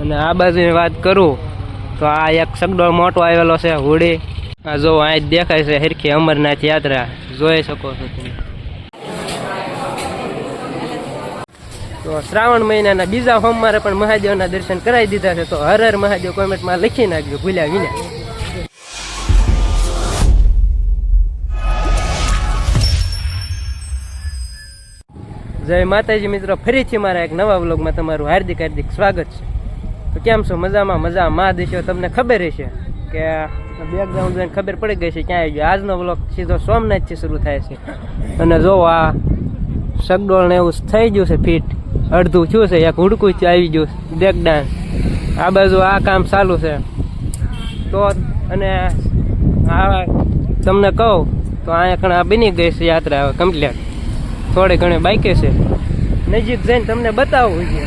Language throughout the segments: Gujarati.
અને આ બાજુની વાત કરું, તો આ એક સગડોળ મોટો આવેલો છે હોડી આ જો અહીં દેખાય છે, હિરખી અમરનાથ યાત્રા. જોઈ શકો છો તમે. તો શ્રાવણ મહિનાના બીજા સોમવારે પણ મહાદેવના દર્શન કરાવી દીધા છે, તો હર હર મહાદેવ કોમેન્ટમાં લખી નાખજો, ભૂલ્યા વિના. જય માતાજી મિત્રો, ફરીથી મારા એક નવા વ્લોગમાં તમારું હાર્દિક હાર્દિક સ્વાગત છે. તો કેમ છો? મજામાં મજા માં દેશો, તમને ખબર હશે કે બેકગ્રાઉન્ડ જોઈને ખબર પડી ગઈ છે ક્યાં આવી ગયો. આજનો બ્લોક સીધો સોમનાથથી શરૂ થાય છે. અને જો આ સગડોળ ને એવું થઈ ગયું છે ફિટ અડધું થયું છે, એક હુડકું આવી ગયું ડાન્સ આ બાજુ આ કામ ચાલુ છે. તો અને આ તમને કહું, તો અહીંયા આ બની ગઈ છે યાત્રા કમ્પ્લીટ થોડે ઘણે બાઈકે છે. નજીક જઈને તમને બતાવવું છે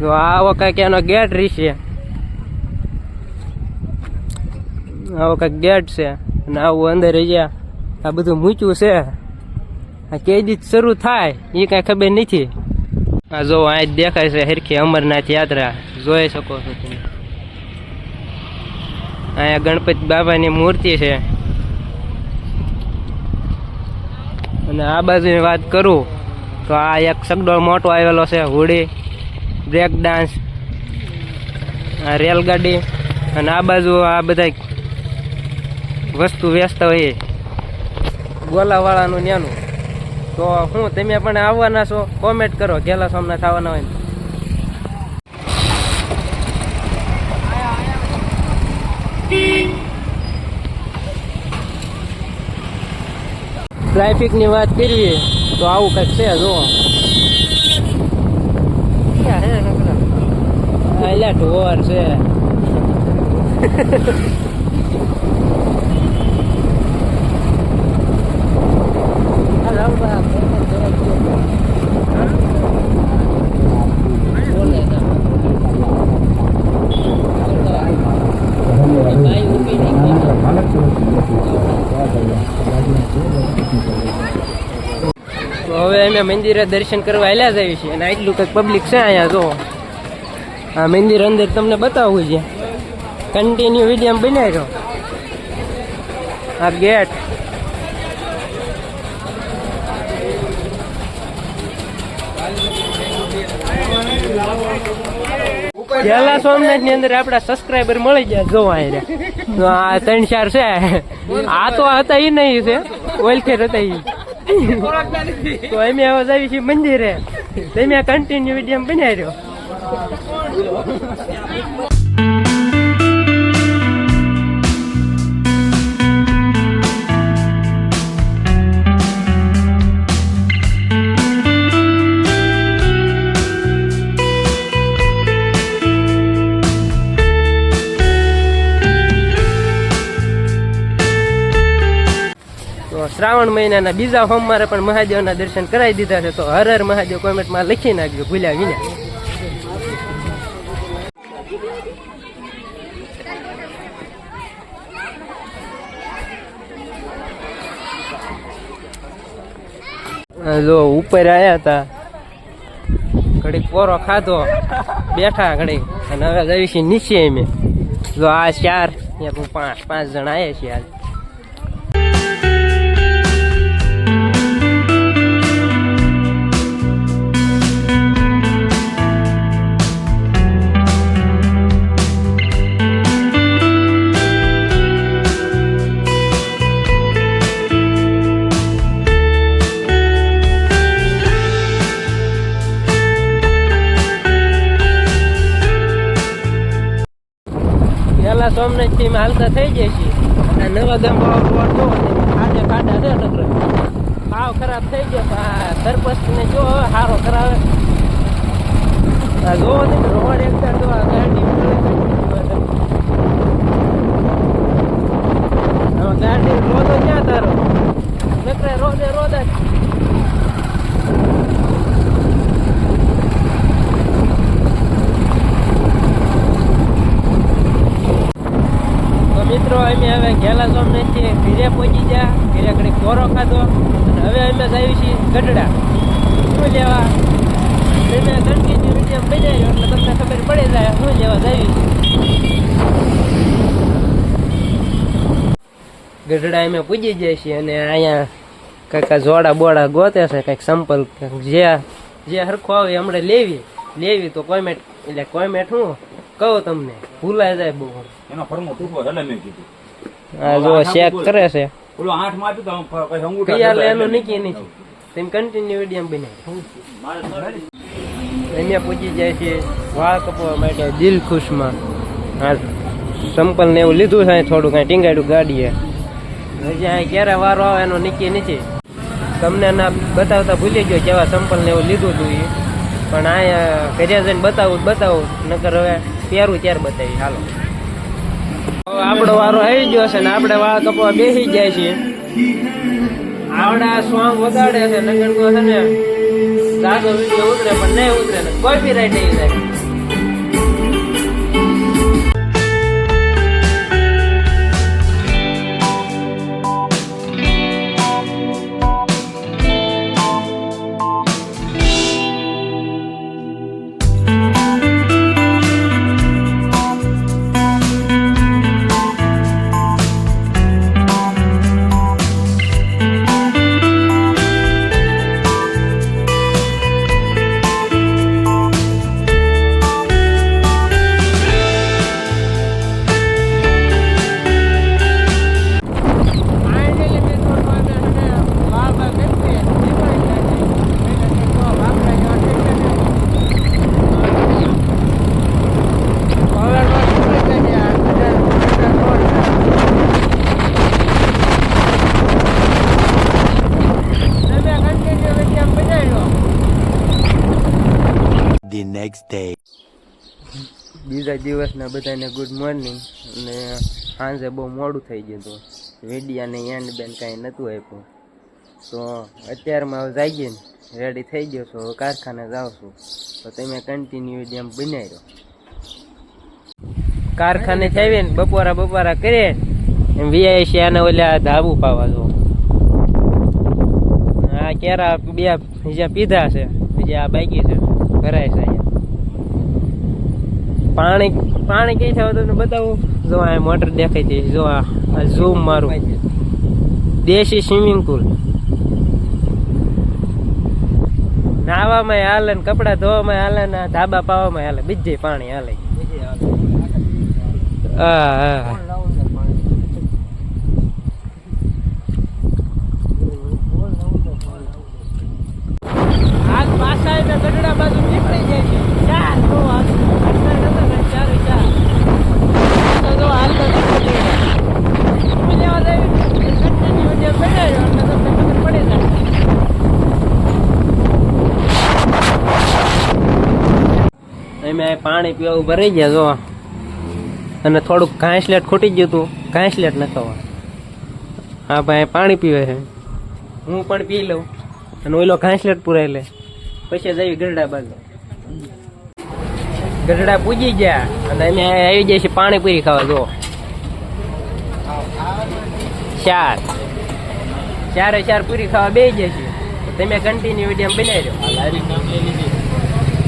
તો આવો કાંઈક એનો ગેટ રીશે. આવો કાંઈક ગેટ છે. અને આવું અંદર ગયા આ બધું મૂચ્યું છે. આ કઈ દી શરૂ થાય, એ કાંઈ ખબર નથી. આ જો આ દેખાય છે હરખી અમરનાથ યાત્રા. જોઈ શકો છો તમે. અહીંયા ગણપતિ બાબાની મૂર્તિ છે. અને આ બાજુની વાત કરું તો આ એક સગડો મોટો આવેલો છે હોડી બ્રેક ડાન્સ રેલગાડી અને આ બાજુ આ બધા વસ્તુ વેચતા હોય ગોલાવાળાનું ન્યાનું તો હું, તમે પણ આવવાના છો કોમેન્ટ કરો, ગેલા સોમનાથ આવવાના હોય ટ્રાફિકની વાત કરીએ તો આવું કંઈક છે જો ક્યાં હે નકરા? એલા ઢોર છે. તો હવે અમે મંદિરે દર્શન કરવા આવેલા જ છીએ. અને આટલું કંઈક પબ્લિક છે અહીંયા જો. આ મંદિર અંદર તમને બતાવવું છે. કન્ટિન્યુ વીડિયો બનાવી રહ્યો આ ગેટ પેલા સોમનાથની અંદર આપડા સબસ્ક્રાઈબર મળી ગયા જોવા તો આ ત્રણ ચાર છે. આ તો હતા એ નહીં છે. ઓલખેર હતા ઈ. તો અમે હવે મંદિરે. તમે કન્ટિન્યુ વીડિયો બનાવી રહ્યો શ્રાવણ મહિનાના બીજા સોમવારે પણ મહાદેવના દર્શન કરાવી દીધા છે. તો હર હર મહાદેવ કોમેન્ટમાં લખી નાખજો ભૂલ્યા વિના. જો ઉપર આવ્યા હતા. ઘડીક પોરો ખાધો. બેઠા ઘડીક. અને હવે જઈએ નીચે અમે જો આ ચાર પાંચ પાંચ જણા આવ્યા છીએ આજ પેલા હાલતા થઈ જાય છે. અને નવા ગામ રોડ જો ખાડે ખાડા છે નકરો હાવ ખરાબ થઈ ગયો તો આ સરપંચ ને જો સારો કરાવે. જોવો ને રોડ એકદમ જો આ ગાડી ગાડી રોદો ક્યાં તારો? નકરે રોદે રોદા જ. તો મિત્રો, અમે હવે ઘેલા સોમનાથથી ઘરે પહોંચી ગયા. ઘરે ઘડી કોરો ખાધો અને હવે અમે આવી છીએ ગઢડા. શું લેવા? તમે ગંદકીની વીડિયો બનાવ્યો એટલે તમને ખબર પડે જાય શું લેવા જાવી ગઢડા અમે પૂજી જાય છે અને અહીંયા કાંઈક જોડા બોડા ગોતે છે, કંઈક સંપલ જે જે સરખો આવે હમણાં લેવી. લેવી તો કોમેન્ટ એટલે કોમેન્ટ શું કહું તમને ભૂલાઈ જાય બહુ એનો ફરમો ટૂંકો એટલે મેં કીધું. આ જો શેક કરે છે. ઓલો આઠમાં આપ્યું તો પછી અંગૂઠા કયા લે દબાય એનું એટલે નીકી નથી તેમ કન્ટિન્યુ મીડિયમ બને અહીંયા પૂજી જાય છે વાળ કપવા માટે દિલ ખુશમાં. હા સંપલ ને એવું લીધું છે થોડું કાંઈ ટીંગાડ્યું ગાડીએ. હજી અહીં ક્યારે વારો આવે એનો નીચે નથી તમને ના બતાવતા ભૂલી ગયો કેવા સંપલ ને એવું લીધું હતું એ પણ અહીંયા ઘરે જઈને બતાવું બતાવું નકર હવે પહેરું ત્યારે બતાવી હાલો. આપણો વારો આવી ગયો છે ને આપણે વાળ કપવા બેસી જાય છે આવડા સોંગ વગાડે છે નગર છે ને. સાદો વીડિયો ઉતરે પણ નહીં ઉતરે કોઈ રાઈટ નહીં જાય next day. બીજા દિવસના બધાને ગુડ મોર્નિંગ અને સાંજે બહુ મોડું થઈ ગયું હતું. વેડિયાને એન્ડ બેન કાંઈ નહોતું આપ્યું. તો અત્યારમાં હવે જાગીએ ને રેડી થઈ ગયો છો, હવે કારખાને જાઉં છું. તો તમે કન્ટિન્યુ જેમ બનાવી રહ્યો કારખાને આવીએ ને, બપોરા બપોરા કરીએ એમ વીઆઈ છે આને ઓલા ધાબુ પાવા જો. આ કેરા બે બીજા પીધા છે, બીજા આ બાકી છે, ભરાય છે પાણી પાણી કઈ થયું તમને બતાવું. જો આ મોટર દેખાય છે. જો આ ઝૂમ મારું. દેશી સ્વિમિંગ પુલ નાવામાં હાલે ને કપડા ધોવામાં હાલે ને ધાબા પાવામાં હાલે. બીજે પાણી હાલે. હા હા. પાછા ગઢડા બાજુ નીકળી જાય ચાર નો આગ આટલા નતા ને ચારે ચાર તો જો હાલતો નીકળી જાય તમે લેવા જાય કન્ટિન્યુ જે બનાવ્યો એટલે તમને ખબર પડી જાય એમાં પાણી પીવા ભરાઈ ગયા જો. અને થોડુંક ઘાસલેટ ખૂટી ગયું હતું ઘાસલેટ નતો હા ભાઈ, પાણી પીવે છે. હું પણ પી લઉં. અને ઓલો ઘાસલેટ પુરાઈ લે. પછી જઈ ગરડા બાજુ. ગરડા પૂજી ગયા. અને અમે આવી જાય છે પાણીપુરી ખાવા, જો. ચાર. ચારે ચાર પૂરી ખાવા બે જાય છે તમે કન્ટિન્યુ વીડિયો બનાવી દો.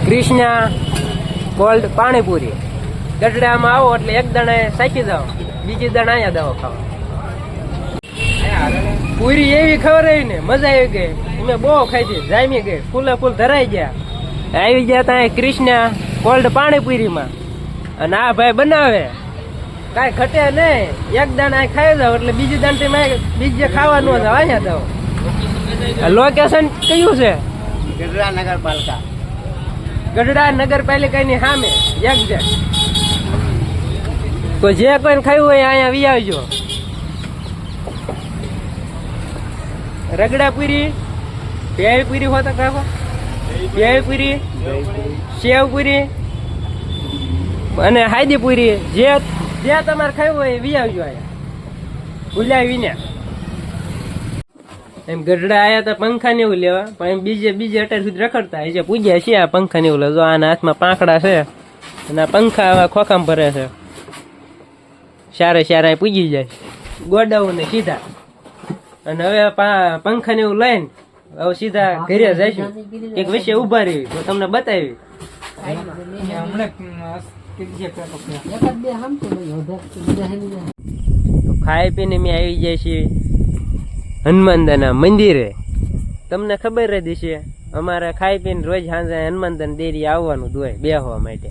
કૃષ્ણા કોલ્ડ પાણીપુરી. ગઢડામાં આવો એટલે એક દાણે સાચી જાઓ બીજી દાણે અહીંયા દાવો ખાવા પૂરી એવી આવી ને મજા આવી ગઈ. અમે બહુ હતી, જામી ગઈ. ફૂલે ફૂલ ધરાઈ ગયા. આવી ગયા ત્યાં કૃષ્ણ કોલ્ડ પાણીપુરીમાં. અને આ ભાઈ બનાવે. કાંઈ ઘટે નહીં. એક દાણા ખાઈ જાવ એટલે બીજી દાણ તમે બીજે ખાવા ન જાવ અહીંયા જાવ લોકેશન કયું છે? ગઢડા નગરપાલિકા. ગઢડા નગરપાલિકાની સામે એક્ઝેક્ટ તો જે કોઈને ખાયું હોય અહીંયા વી આવજો. રગડાપુરી ભેળપુરી તો ખાવા. ભેળપુરી સેવપુરી અને હાદીપુરી જે જે તમારે ખાયું હોય વી આવજો અહીંયા. ભૂલ્યા એમ ગઢડા આયા હતા પંખા ને એવું લેવા. પણ એમ બીજે બીજે અત્યાર સુધી રખડતા. હજી પૂજ્યા છે આ પંખા ને એવું જો આના હાથમાં પાંખડા છે અને આ પંખા આવા ખોખામ ભરે છે. સારે સારા પૂજી જાય. ગોડાઉ ને સીધા. અને હવે પંખા ને એવું લઈને હવે સીધા ઘરે જઈશું. એક વિશે ઊભા રહી તો તમને બતાવી તો ખાઈ પીને મેં આવી જાય છે. હનુમાનદાના મંદિરે. તમને ખબર જ છે અમારે ખાઈ પીને રોજ સાંજે હનુમાનદાન દેરી આવવાનું દોય બેહવા માટે.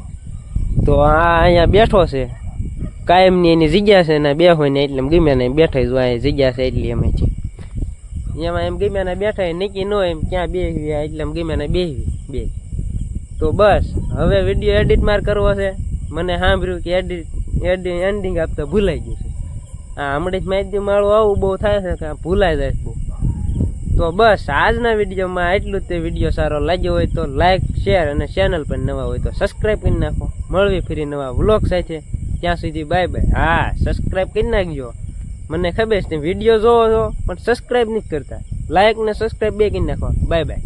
તો આ અહીંયા બેઠો છે. કાયમની એની જગ્યા છે ને બેહો ને એટલે ગમે ને બેઠા જો હોય જગ્યા છે એટલી અમે છે એમાં એમ ગમે ને બેઠા નક્કી ન એમ ક્યાં બેહવી એટલે એમ ગમે ને બેહવી બે તો બસ, હવે વીડિયો એડિટ માર કરવો છે. મને સાંભળ્યું કે એડિટ એડિટ એન્ડિંગ આપતા ભૂલાઈ ગયું છે. આ હમણાં જ માહિતી માળું આવું બહુ થાય છે કે ભૂલાઈ જાય બહુ. તો બસ, આજના વિડીયોમાં એટલું તે વીડિયો સારો લાગ્યો હોય તો લાઇક શેર અને ચેનલ પર નવા હોય તો સબસ્ક્રાઈબ કરી નાખો. મળવી ફરી નવા વ્લોગ સાથે. ત્યાં સુધી બાય બાય હા સબસ્ક્રાઈબ કરી નાખજો. મને ખબર છે, વીડિયો જોવો છો, પણ સબસ્ક્રાઈબ નથી કરતા. લાઇક ને સબસ્ક્રાઈબ બે કરી નાખો. Bye bye